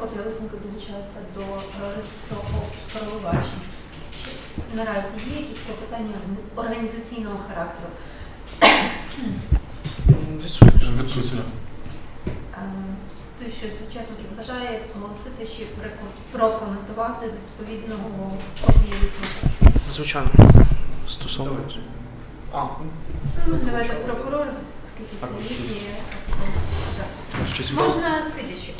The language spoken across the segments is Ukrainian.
копія висновку долучається до е, цього провибачення. Чи наразі є якісь клопотання організаційного характеру? Відсутні. Відсутні. Е, щось з учасників бажає оголосити чи прокоментувати з відповідного копії висновку? Звичайно. Стосовно. А, Ну, Давайте прокурор, оскільки це їхні записи. Можна сидячи.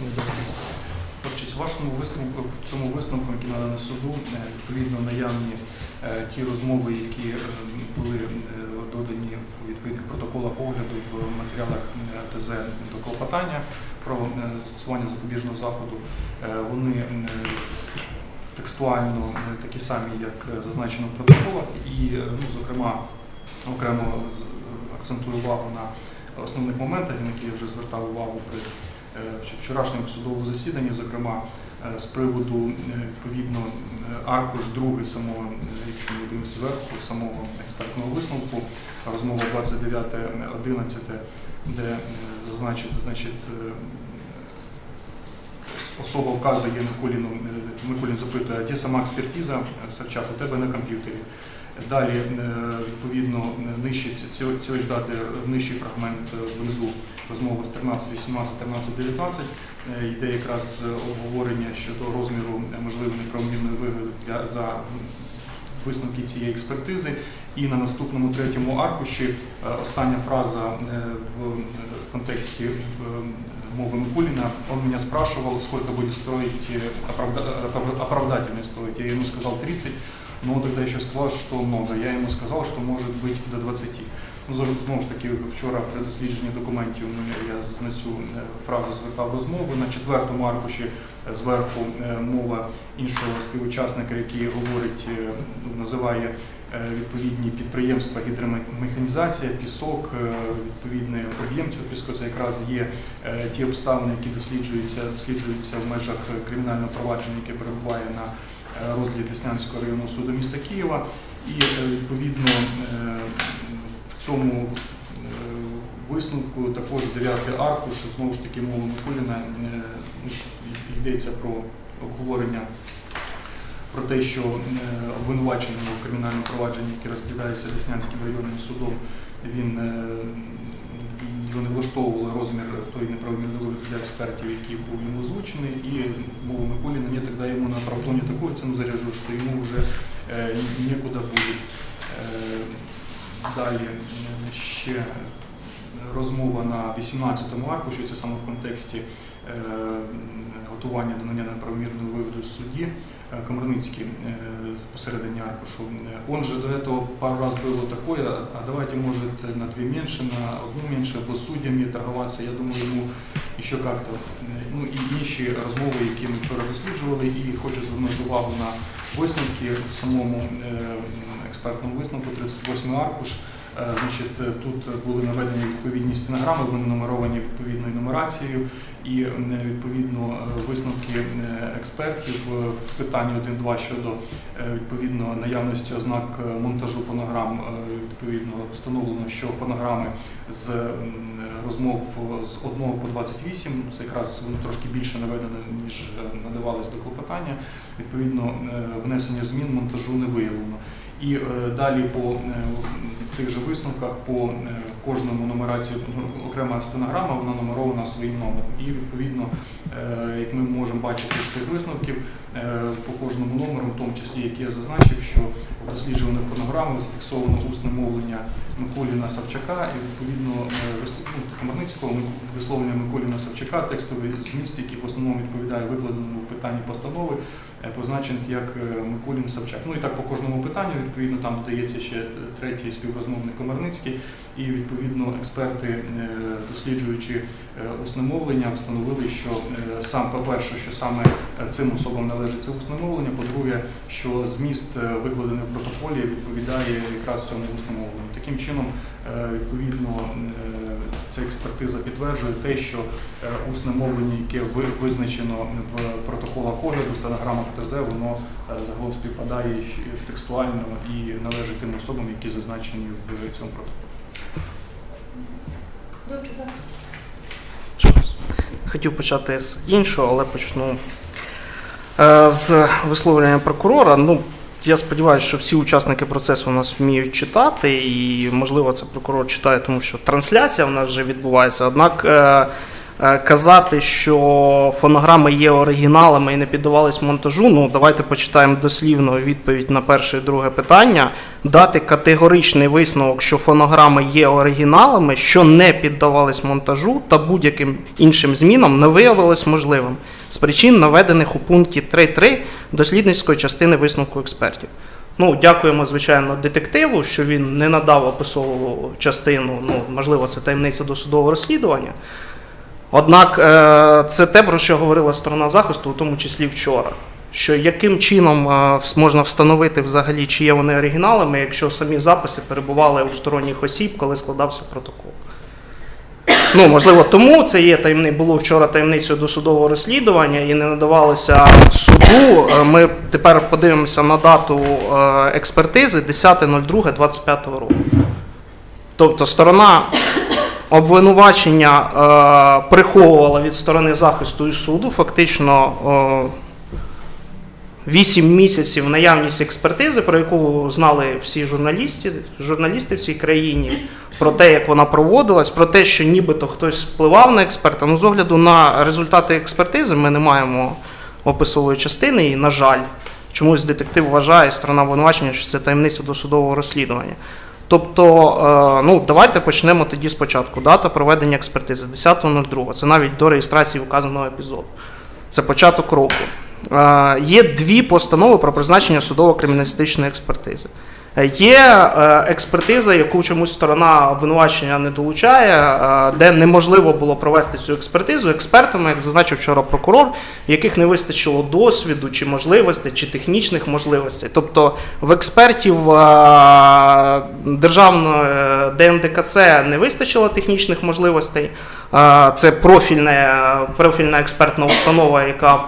Вашому висновку, в цьому висновку, який надано суду, е, відповідно наявні е, ті розмови, які е, були додані в відповідних протоколах огляду в матеріалах ТЗ до клопотання про застосування запобіжного заходу, вони текстуально такі самі, як зазначено в протоколах, і, ну, зокрема, окремо акцентую увагу на основних моментах, на які я вже звертав увагу при вчорашньому судовому засіданні, зокрема е, з приводу е, відповідно е, аркуш другий самого, е, якщо ми дивимося зверху, самого експертного висновку, розмова 29.11, де е, зазначити, значить, е, особа вказує Миколіну, е, Миколін запитує, а де сама експертиза Е, Савчак, у тебе на комп'ютері. Далі, е, відповідно, нижче ці- ці- цієї ж дати е, нижчий фрагмент е, внизу розмови з 13, 18, 13, 19 е, йде якраз обговорення щодо розміру можливої неправомірної вигоди для за висновки цієї експертизи. І на наступному третьому аркуші остання фраза в контексті мови Микулина. Он меня спрашивал, сколько будет стоить э, оправда- оправда- стоить. Я ему сказал 30, но он тогда еще сказал, что много. Я ему сказал, что может быть до 20. Ну, знову ж таки, вчора при дослідженні документів я на цю фразу звертав розмову. На четвертому аркуші зверху е, мова іншого співучасника, який говорить, е, ну, називає е, відповідні підприємства гідромеханізація, пісок, е, відповідний об'єм цього піску. Це якраз є ті обставини, які досліджуються, досліджуються в межах кримінального провадження, яке перебуває на е, розгляді Деснянського районного суду міста Києва. І е, відповідно е, в цьому висновку також дев'ятий аркуш, знову ж таки мова Микуліна йдеться про обговорення про те, що обвинувачений у кримінальному провадженні, яке розглядається Деснянським районним судом, він його не влаштовували розмір тої неправомірної для експертів, який був йому озвучений, і мова Микуліна, ні, тоді йому на оправдання такої ціну заряжу, що йому вже е, нікуди буде. Е, Далі е, ще розмова на 18-му аркуші, це саме в контексті е, готування до надання неправомірної виводу в суді. Э, Комарницкий э, посередине аркушу. Э, Он же до этого пару раз было такое, а давайте, может, на две меньше, на одну меньше, або з суддями торгуватися. Я думаю, йому ще як-то. Е, Ну і інші розмови, які ми вчора досліджували, і хочу звернути увагу на висновки в самому е, експертному висновку 38 аркуш. Е, Значить, тут були наведені відповідні стенограми, вони нумеровані відповідною нумерацією, і е, відповідно е, висновки експертів в питанні 1.2 щодо відповідно наявності ознак монтажу фонограм. Відповідно встановлено, що фонограми з розмов з 1 по 28, це якраз воно трошки більше наведено, ніж надавалось до клопотання. Відповідно, внесення змін монтажу не виявлено. І е, далі по е, цих же висновках по е, кожному нумерацію ну, окрема стенограма, вона нумерована своїм номером. І відповідно, як ми можемо бачити з цих висновків, по кожному номеру, в тому числі, який я зазначив, що в досліджуваних фонограмах зафіксовано усне мовлення Миколіна Савчака і відповідно е, вислов- ну, висловлення Миколіна Савчака, текстовий зміст, який в основному відповідає викладеному в питанні постанови, е, позначений як е, Миколін Савчак. Ну і так по кожному питанню, відповідно, там додається ще третій співрозмовник Комарницький, і відповідно експерти, е, досліджуючи е, усне мовлення, встановили, що е, сам, по-перше, що саме е, цим особам належить це усне мовлення, по-друге, що зміст е, викладений в протоколі відповідає якраз цьому усному мовленню. Таким чином, е, відповідно, е, ця експертиза підтверджує те, що усне мовлення, яке ви- визначено в протоколах огляду, стенограмах ТЗ, воно загалом співпадає текстуально і належить тим особам, які зазначені в цьому протоколі. Добре, зараз. Хотів почати з іншого, але почну з висловлення прокурора. Ну, я сподіваюся, що всі учасники процесу нас вміють читати, і можливо це прокурор читає, тому що трансляція в нас вже відбувається. Однак е, е, казати, що фонограми є оригіналами і не піддавались монтажу. Ну давайте почитаємо дослівно відповідь на перше і друге питання. Дати категоричний висновок, що фонограми є оригіналами, що не піддавались монтажу та будь-яким іншим змінам не виявилось можливим з причин, наведених у пункті 3.3 дослідницької частини висновку експертів. Ну, дякуємо, звичайно, детективу, що він не надав описову частину. Ну, можливо, це таємниця досудового розслідування. Однак е, це те, про що говорила сторона захисту, у тому числі вчора. Що яким чином е, можна встановити взагалі, чи є вони оригіналами, якщо самі записи перебували у сторонніх осіб, коли складався протокол. Ну, можливо, тому це є таємни, було вчора таємницею досудового розслідування і не надавалося суду. Е, Ми тепер подивимося на дату е, експертизи 10.02.25 року. Тобто сторона обвинувачення е, приховувала від сторони захисту і суду фактично 8 місяців наявність експертизи, про яку знали всі журналісти, журналісти в цій країні, про те, як вона проводилась, про те, що нібито хтось впливав на експерта. Ну, з огляду на результати експертизи, ми не маємо описової частини, і, на жаль, чомусь детектив вважає сторона обвинувачення, що це таємниця досудового розслідування. Тобто, е, ну давайте почнемо тоді спочатку. Дата проведення експертизи 10.02. Це навіть до реєстрації вказаного епізоду. Це початок року. Е, Є дві постанови про призначення судово-криміналістичної експертизи. Е, Є е, експертиза, яку чомусь сторона обвинувачення не долучає, де неможливо було провести цю експертизу експертами, як зазначив вчора прокурор, яких не вистачило досвіду чи можливостей, чи технічних можливостей. Тобто в експертів державної ДНДКЦ не вистачило технічних можливостей. Це профільне, профільна експертна установа, яка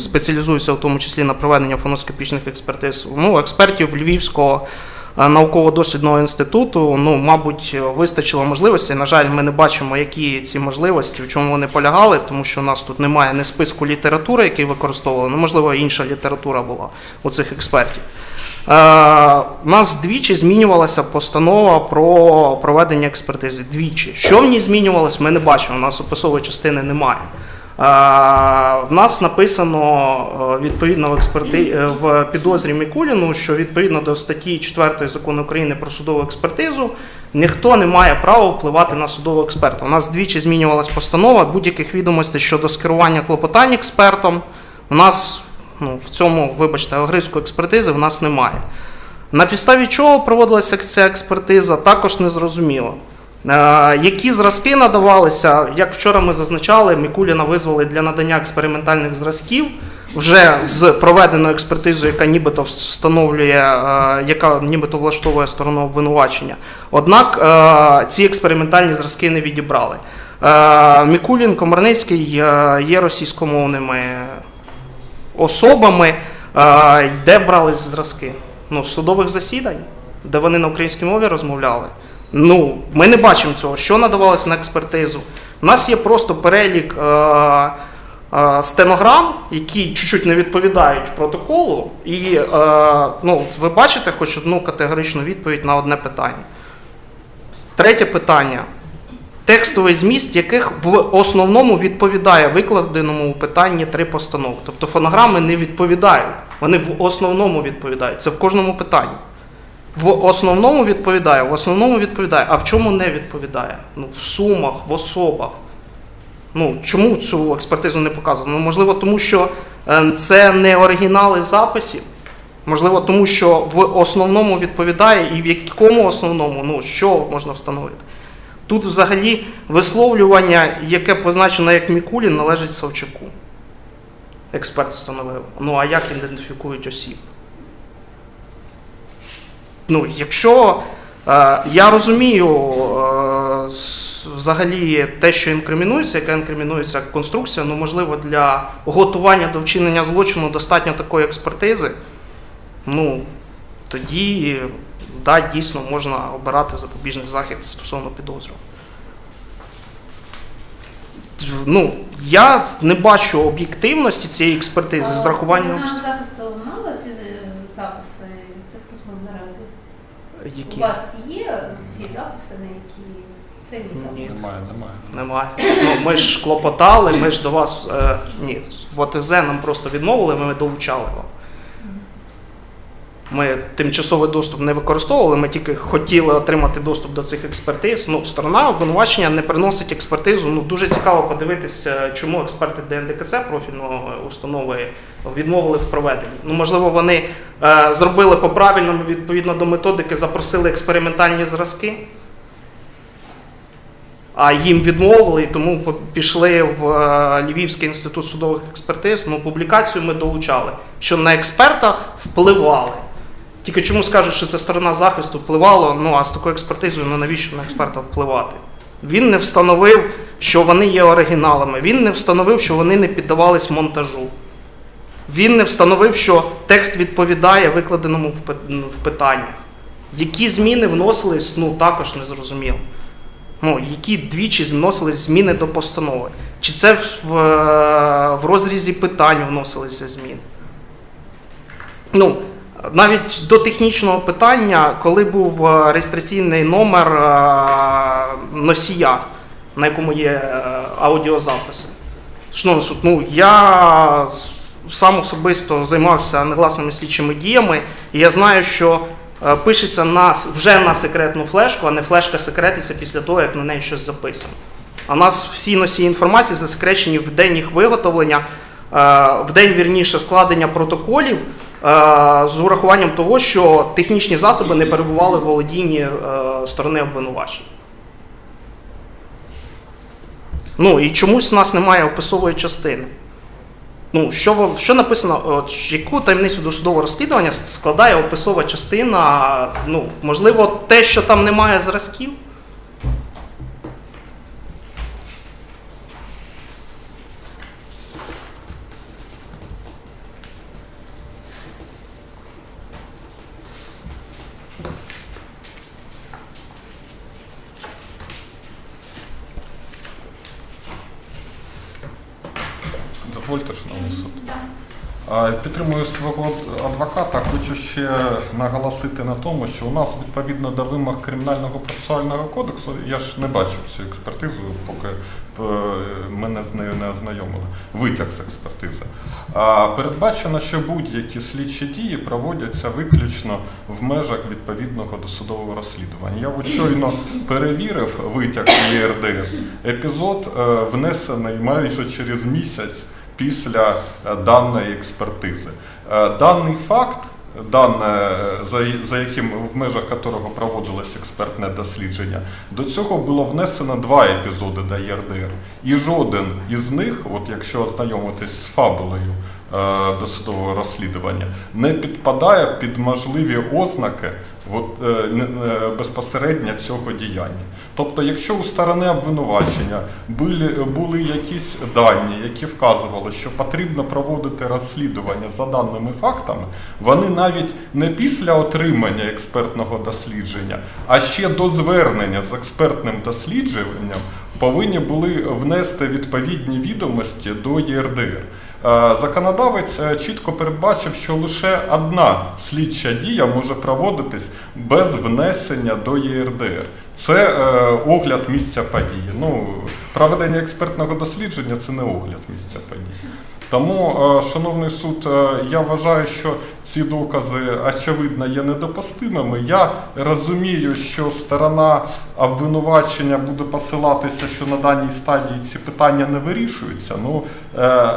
спеціалізується в тому числі на проведення фоноскопічних експертиз. Ну, експертів Львівського науково-дослідного інституту, ну, мабуть, вистачило можливостей. На жаль, ми не бачимо, які ці можливості, в чому вони полягали, тому що у нас тут немає не списку літератури, який використовували. Ну, можливо, інша література була у цих експертів. Е, у нас двічі змінювалася постанова про проведення експертизи. Двічі. Що в ній змінювалось, ми не бачимо. У нас описової частини немає. Е, В нас написано е, відповідно в, експерти... е, в підозрі Мікуліну, що відповідно до статті 4 закону України про судову експертизу ніхто не має права впливати на судового експерта. У нас двічі змінювалась постанова будь-яких відомостей щодо скерування клопотань експертом. У нас ну, в цьому, вибачте, огризку експертизи в нас немає. На підставі чого проводилася ця експертиза, також не зрозуміло. Е, які зразки надавалися, як вчора ми зазначали, Мікуліна визвали для надання експериментальних зразків вже з проведеною експертизою, яка нібито встановлює, е, яка нібито влаштовує сторону обвинувачення. Однак е, ці експериментальні зразки не відібрали. Мікулін, Комарницький є російськомовними особами, де брали зразки? Ну, судових засідань, де вони на українській мові розмовляли. Ну, ми не бачимо цього, що надавалося на експертизу. У нас є просто перелік е, е, стенограм, які чуть-чуть не відповідають протоколу. І е, ну, ви бачите хоч одну категоричну відповідь на одне питання. Третє питання. Текстовий зміст, яких в основному відповідає викладеному у питанні три постанови. Тобто фонограми не відповідають. Вони в основному відповідають. Це в кожному питанні. В основному відповідає, в основному відповідає. А в чому не відповідає? Ну, в сумах, в особах. Ну, чому цю експертизу не показано? Ну, можливо, тому що е, це не оригінали записів. Можливо, тому що в основному відповідає і в якому основному, ну, що можна встановити. Тут взагалі висловлювання, яке позначено як Мікулін, належить Савчаку. Експерт встановив. Ну а як ідентифікують осіб? Ну, якщо е, я розумію е, взагалі те, що інкримінується, яка інкримінується конструкція, ну можливо, для готування до вчинення злочину достатньо такої експертизи. Ну, тоді да, дійсно можна обирати запобіжний захід стосовно підозрюваного. Ну, я не бачу об'єктивності цієї експертизи з рахуванням Наш захисту мало ці е, записи цих розмов наразі. У вас є ці записи, на які сильні Ні. записи? Немає, немає. немає. Ну, ми ж клопотали, ми ж до вас е, ні, в ОТЗ нам просто відмовили, ми долучали вам. Ми тимчасовий доступ не використовували, ми тільки хотіли отримати доступ до цих експертиз. Ну, сторона обвинувачення не приносить експертизу. Ну, дуже цікаво подивитися, чому експерти ДНДКЦ профільної установи відмовили в проведенні. Ну, можливо, вони е, зробили по правильному відповідно до методики, запросили експериментальні зразки. А їм відмовили, і тому пішли в е, Львівський інститут судових експертиз. Ну, публікацію ми долучали, що на експерта впливали. Тільки чому скажуть, що це сторона захисту впливало, ну а з такою експертизою, ну навіщо на експерта впливати? Він не встановив, що вони є оригіналами. Він не встановив, що вони не піддавались монтажу. Він не встановив, що текст відповідає викладеному в ну, питаннях. Які зміни вносились, ну також не зрозуміло. Ну, які двічі вносились зміни до постанови? Чи це в, в розрізі питань вносилися зміни? Ну, навіть до технічного питання, коли був е, реєстраційний номер е, носія, на якому є е, аудіозаписи. Ну я сам особисто займався негласними слідчими діями, і я знаю, що пишеться на, вже на секретну флешку, а не флешка секретиться після того, як на неї щось записано. А нас всі носії інформації засекречені в день їх виготовлення, в день вірніше складення протоколів з урахуванням того, що технічні засоби не перебували в володінні е, сторони обвинувачення. Ну і чомусь у нас немає описової частини. Ну, що, що написано, от, яку таємницю досудового розслідування складає описова частина? Ну, можливо, те, що там немає зразків? Дозвольте, шановний суд. Підтримую свого адвоката. Хочу ще наголосити на тому, що у нас відповідно до вимог кримінального процесуального кодексу, я ж не бачив цю експертизу, поки е, мене з нею не ознайомили. Витяг з експертизи. Передбачено, що будь-які слідчі дії проводяться виключно в межах відповідного досудового розслідування. Я щойно перевірив витяг ЄРДР. Епізод е, внесений майже через місяць після е, даної експертизи. Е, Даний факт, дане, за, яким в межах якого проводилось експертне дослідження, до цього було внесено два епізоди до ЄРДР. І жоден із них, от якщо ознайомитись з фабулою е, досудового розслідування, не підпадає під можливі ознаки от, безпосередньо цього діяння. Тобто, якщо у сторони обвинувачення були, були якісь дані, які вказували, що потрібно проводити розслідування за даними фактами, вони навіть не після отримання експертного дослідження, а ще до звернення з експертним дослідженням повинні були внести відповідні відомості до ЄРДР. Е, Законодавець е, чітко передбачив, що лише одна слідча дія може проводитись без внесення до ЄРДР. Це е, огляд місця події. Ну, проведення експертного дослідження це не огляд місця події. Тому, е, шановний суд, е, я вважаю, що ці докази очевидно є недопустимими. Я розумію, що сторона обвинувачення буде посилатися, що на даній стадії ці питання не вирішуються. Ну, е,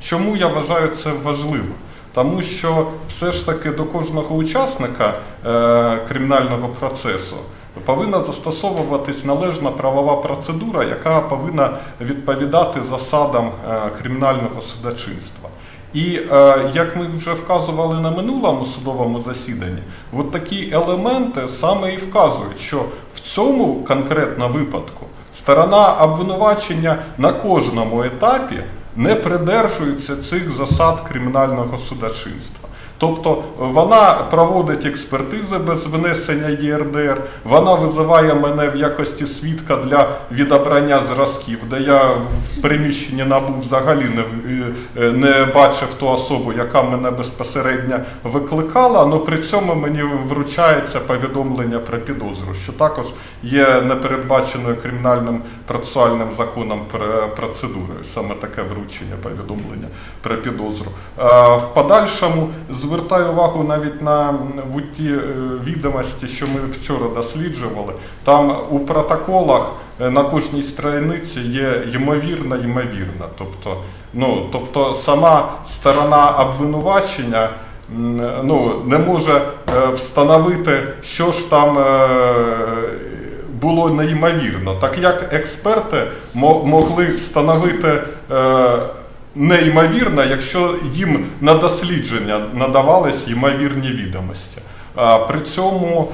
Чому я вважаю це важливо? Тому що все ж таки до кожного учасника е, кримінального процесу повинна застосовуватись належна правова процедура, яка повинна відповідати засадам е, кримінального судочинства. І е, як ми вже вказували на минулому судовому засіданні, от такі елементи саме і вказують, що в цьому конкретно випадку сторона обвинувачення на кожному етапі не придержуються цих засад кримінального судочинства. Тобто вона проводить експертизи без внесення ЄРДР, вона визиває мене в якості свідка для відобрання зразків, де я в приміщенні набув взагалі не, е, не бачив ту особу, яка мене безпосередньо викликала, але при цьому мені вручається повідомлення про підозру, що також є непередбаченою кримінальним процесуальним законом процедурою, саме таке вручення повідомлення про підозру. Е, В подальшому звертаю увагу навіть на ті е, відомості, що ми вчора досліджували. Там у протоколах е, на кожній страниці є ймовірна, ймовірна. Тобто, ну, тобто сама сторона обвинувачення ну, не може е, встановити, що ж там. Було неймовірно, так як експерти мо- могли встановити неймовірно, якщо їм на дослідження надавались ймовірні відомості. При цьому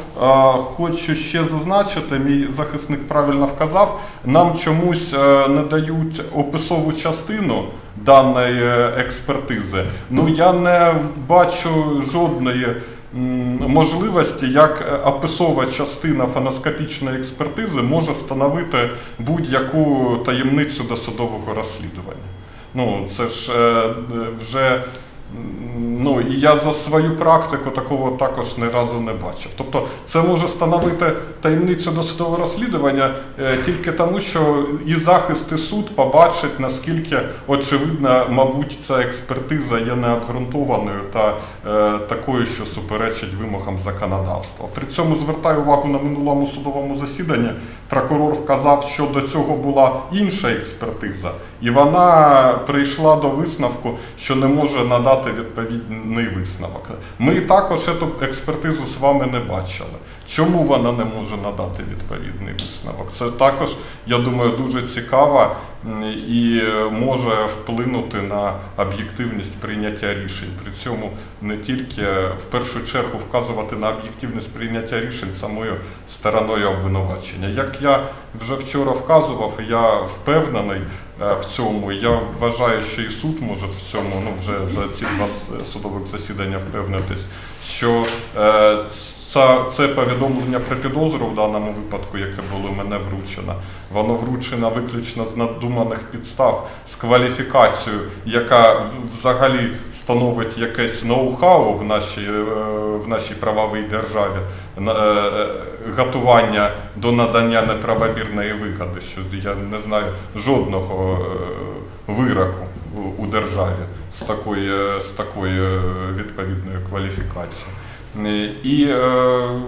хочу ще зазначити, мій захисник правильно вказав, нам чомусь не дають описову частину даної експертизи. Ну я не бачу жодної можливості, як описова частина фоноскопічної експертизи може становити будь-яку таємницю досудового розслідування. Ну, це ж е, вже. Ну, і я за свою практику такого також ні разу не бачив. Тобто це може становити таємницю досудового розслідування е, тільки тому, що і захист, і суд побачить, наскільки очевидно, мабуть, ця експертиза є необґрунтованою та е, такою, що суперечить вимогам законодавства. При цьому звертаю увагу на минулому судовому засіданні. Прокурор вказав, що до цього була інша експертиза, і вона прийшла до висновку, що не може надати відповідний висновок. Ми також цю експертизу з вами не бачили. Чому вона не може надати відповідний висновок? Це також, я думаю, дуже цікаво і може вплинути на об'єктивність прийняття рішень. При цьому не тільки в першу чергу вказувати на об'єктивність прийняття рішень самою стороною обвинувачення. Як я вже вчора вказував, я впевнений е, в цьому. Я вважаю, що і суд може в цьому ну вже за ці два судових засідання впевнитись, що е, це, повідомлення про підозру в даному випадку, яке було мене вручено, воно вручено виключно з надуманих підстав, з кваліфікацією, яка взагалі становить якесь ноу-хау в нашій, е, в нашій правовій державі, е, е, готування до надання неправомірної вигоди, що я не знаю жодного вироку у- державі з такої, з такої е, відповідною кваліфікацією. Е, І е,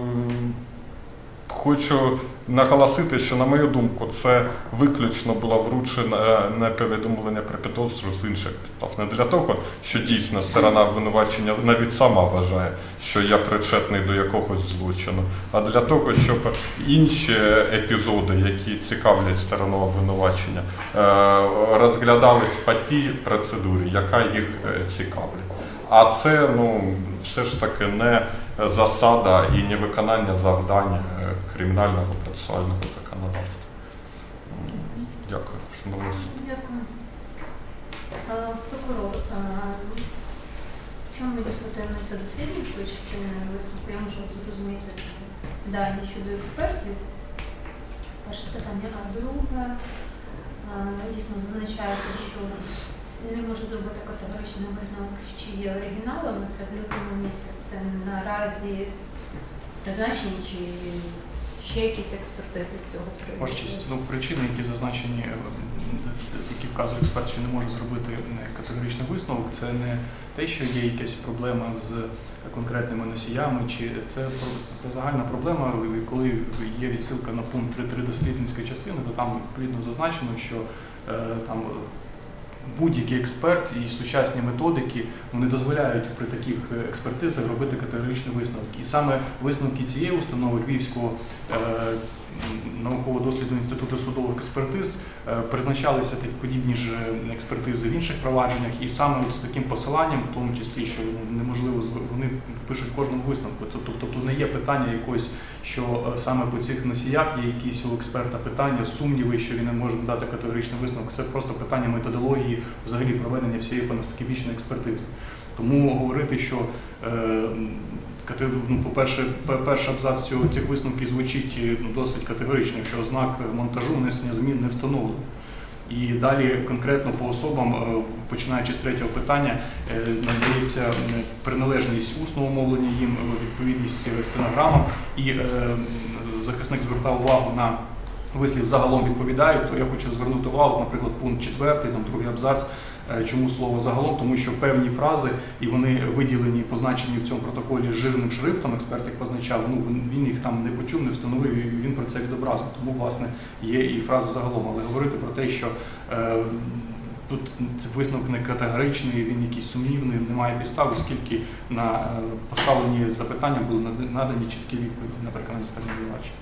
хочу наголосити, що, на мою думку, це виключно було вручено не повідомлення про підозру з інших підстав. Не для того, що дійсно сторона обвинувачення навіть сама вважає, що я причетний до якогось злочину, а для того, щоб інші епізоди, які цікавлять сторону обвинувачення, е, розглядались по тій процедурі, яка їх е, цікавить. А це ну все ж таки не засада і не виконання завдань е, кримінального процесуального законодавства. Дякую, шановний суд. Дякую. Е, Прокурор, е, в чому дисертуємося дослідницької частини висновку? Я можу зрозуміти дані щодо експертів. Перше питання, а друге, дійсно зазначається, що не може зробити категоричний висновок, чи є оригіналами. Це в лютому місяці наразі призначені, чи ще якісь експертизи з цього приводу? Ваш ну причини, які зазначені, е, які вказує експерт, що не може зробити е, категоричний висновок, це не те, що є якась проблема з конкретними носіями, чи це це загальна проблема, коли є відсилка на пункт 3.3 дослідницької частини, то там відповідно зазначено, що е, там будь-який експерт і сучасні методики вони дозволяють при таких е, експертизах робити категоричні висновки. І саме висновки цієї установи Львівського е, науково-дослідного інституту судових експертиз е, призначалися такі подібні ж експертизи в інших провадженнях, і саме з таким посиланням, в тому числі, що неможливо вони пишуть кожному висновку. Тобто, тобто не є питання якось, що е, саме по цих носіях є якісь у експерта питання, сумніви, що він не може дати категоричний висновок. Це просто питання методології взагалі проведення всієї фоноскопічної експертизи. Тому говорити, що е, ну, по-перше, перший абзац цього цих висновків звучить е, ну, досить категорично, що ознак монтажу внесення змін не встановлено. І далі конкретно по особам, е, починаючи з третього питання, е, надається приналежність усного мовлення їм, відповідність стенограмам, і захисник звертав увагу на вислів загалом відповідають, то я хочу звернути увагу, наприклад, пункт 4, там другий абзац. Е, Чому слово загалом? Тому що певні фрази, і вони виділені, позначені в цьому протоколі жирним шрифтом, експерт їх позначав, ну він- їх там не почув, не встановив, і він про це відобразив. Тому, власне, є і фраза загалом. Але говорити про те, що е, тут висновок не категоричний, він якийсь сумнівний, немає підстав, оскільки на е, поставлені запитання були надані чіткі відповіді, наприклад, на обвинувачення.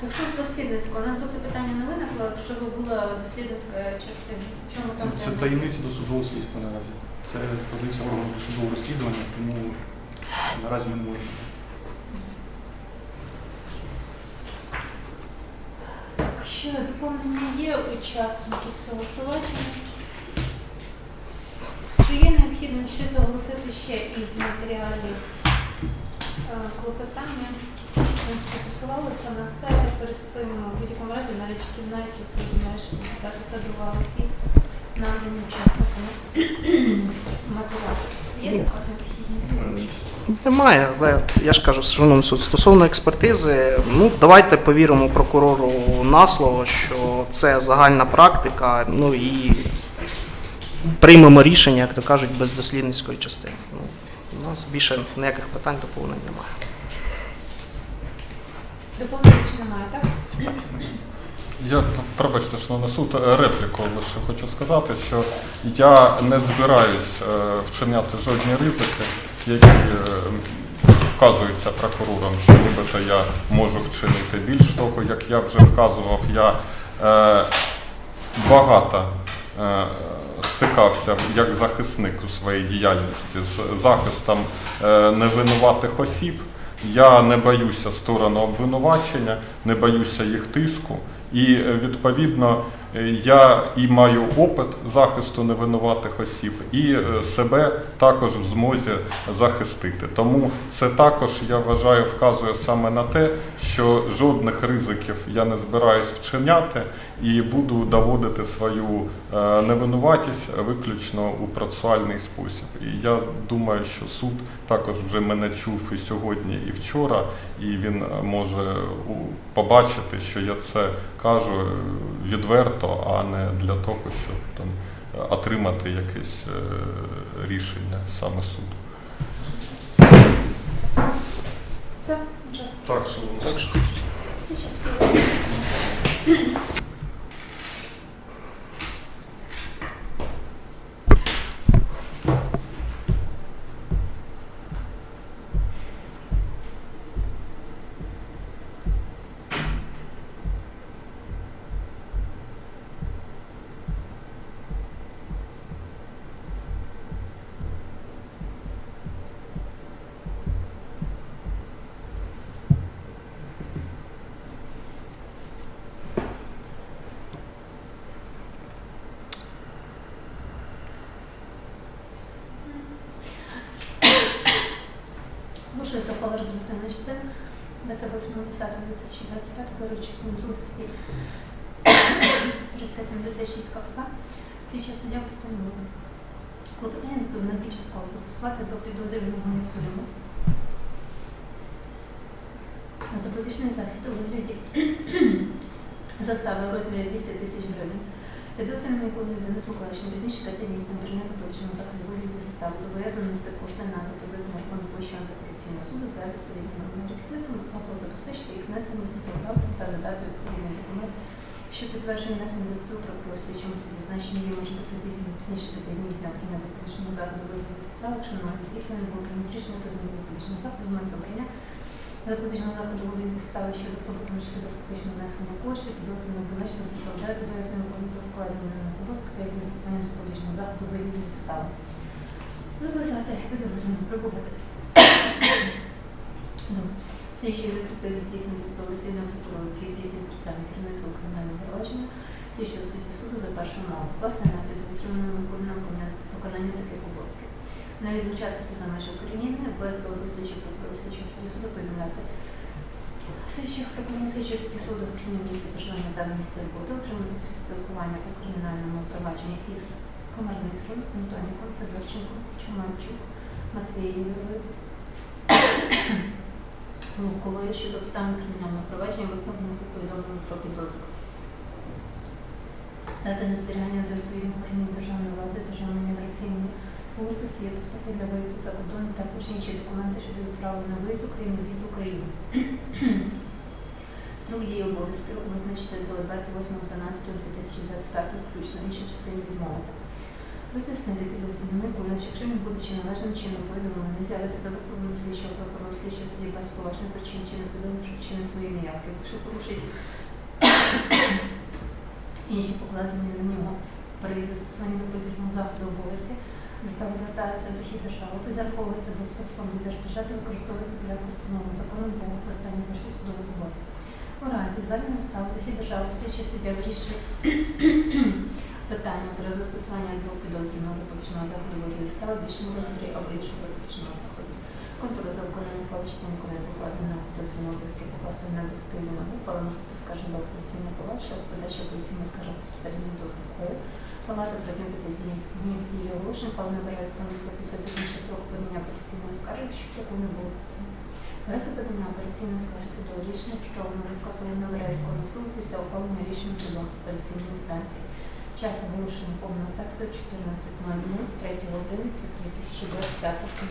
Так що з дослідницького? У нас би це питання не виникло, якщо б була дослідницька частина. Чому там Це таємниця? таємниця досудового слідства наразі. Це позиція органу досудового розслідування, тому наразі ми не можемо. Так, ще доповнення є учасників цього провадження. Чи є необхідно щось оголосити ще із матеріалів е, клопотання? В принципі, посилалися на все, перестоїмо в будь-якому разі на речі кімнаті, приймаєш датися до осіб, надані учасниками матеріалів. Є така необхідність? Немає, але я ж кажу, шановний суд, стосовно експертизи, ну давайте повіримо прокурору на слово, що це загальна практика, ну і приймемо рішення, як то кажуть, без дослідницької частини. Ну, у нас більше ніяких питань доповнень немає. Доповнення ще немає, так? Я пробачте, що та- репліку лише хочу сказати, що я не збираюсь е, вчиняти жодні ризики, які е, вказуються прокурором, що нібито я можу вчинити. Більш того, як я вже вказував, я е, багато стикався як захисник у своїй діяльності з захистом невинуватих осіб. Я не боюся сторону обвинувачення, не боюся їх тиску. І е, відповідно я і маю опит захисту невинуватих осіб, і е, себе також в змозі захистити. Тому це також я вважаю вказує саме на те, що жодних ризиків я не збираюсь вчиняти і буду доводити свою е, невинуватість виключно у процесуальний спосіб. І я думаю, що суд також вже мене чув і сьогодні, і вчора, і він е, може побачити, що я це кажу е, відверто, а не для того, щоб там е, отримати якесь рішення саме суду. Все. Так, що Так, судді. Слушається ухвала результативної частини 28.10.2025 керуючи частину 2 статті 376 КПК. Слідчий суддя постановив клопотання задовольнити частково застосувати до підозрюваного необхідного запобіжний захід у вигляді застави у розмірі 200 тисяч гривень. Підозрюваний якої Денис Миколаївич пізніше п'яти днів з набрання запобіжного заходу вигляді застави зобов'язаний нести кошти на депозит рахунок Вищого антикорупційного суду за відповідними реквізитами або забезпечити їх внесення застосовцем та надати відповідний документ, що підтверджує внесення до прокурора слідчому суді. Значення її може бути здійснено пізніше п'яти днів з набрання запобіжного заходу вигляді застави, якщо немає здійснення було прийнято рішення про зміну запобіжного заходу з моменту обрання запобіжного заходу у вигляді застави щодо особи, тому до фактичного внесення коштів, підозрюваного обвинувачення заставляє зобов'язання виконувати вкладення на обов'язки, пов'язані з застосуванням запобіжного заходу у вигляді застави. Зобов'язати підозрюваного прибувати до слідчої детективи здійснює судове слідного прокурора, який здійснює процесуальне керівництво кримінального провадження, слідчого судді суду за першу мову, власне на підозрюваному виконанню виконання таких обов'язків. Не відлучатися за межі України, без дозволу слідчого прокурора слідчого судді суду повідомляти слідчих прокурорів слідчого судді суду про місце проживання та місце роботи, отримати спілкування у кримінальному провадженні із Комарницьким, Антоніком, Федорченком, Чуманчук, Матвієвою, Луковою щодо обставин кримінального провадження у повідомлення про підозру. Стати на зберігання до відповідних органів державної влади, державної міграційної служби, паспорти для виїзду за кордон, також інші документи щодо відправлення на виїзд України, в Україну. Строк дії обов'язків визначити до 28.12.2025 включно інші частини відмови. Роз'яснити підозрювану Миколаївич, якщо він будучи належним чином повідомлений, з'явиться за виходом слідчого прокурора слідчого судді без поважних причин чи не повідомивши причини своєї неявки, якщо порушить інші покладені на нього при застосуванні запобіжного заходу застава звертається до хід держави та зараховується до спецфонду держбюджету, використовується порядку постанови законом про використання коштів судового збору. У разі звернення застави до хід держави слідчий суддя вирішує питання про застосування до підозрюваного запобіжного заходу вигляді застави більшому розмірі або іншого запобіжного заходу. Контури за виконання паличні не покладені на підозрюваного обов'язки покласти на детективну нагрупу, але може бути скаржена до апеляційної палати, що подача апеляційної скаржа безпосередньо до такої. Палата протягом п'яти днів з її оголошення, але набирає законництва після закінчення строку подання апеляційної скарги, що такого не було. В разі подання апеляційної скарги судового рішення, що воно скасовано набирає законну силу після ухвалення рішення судом апеляційної інстанції. Час оголошення повного тексту 14.00 3 години 2025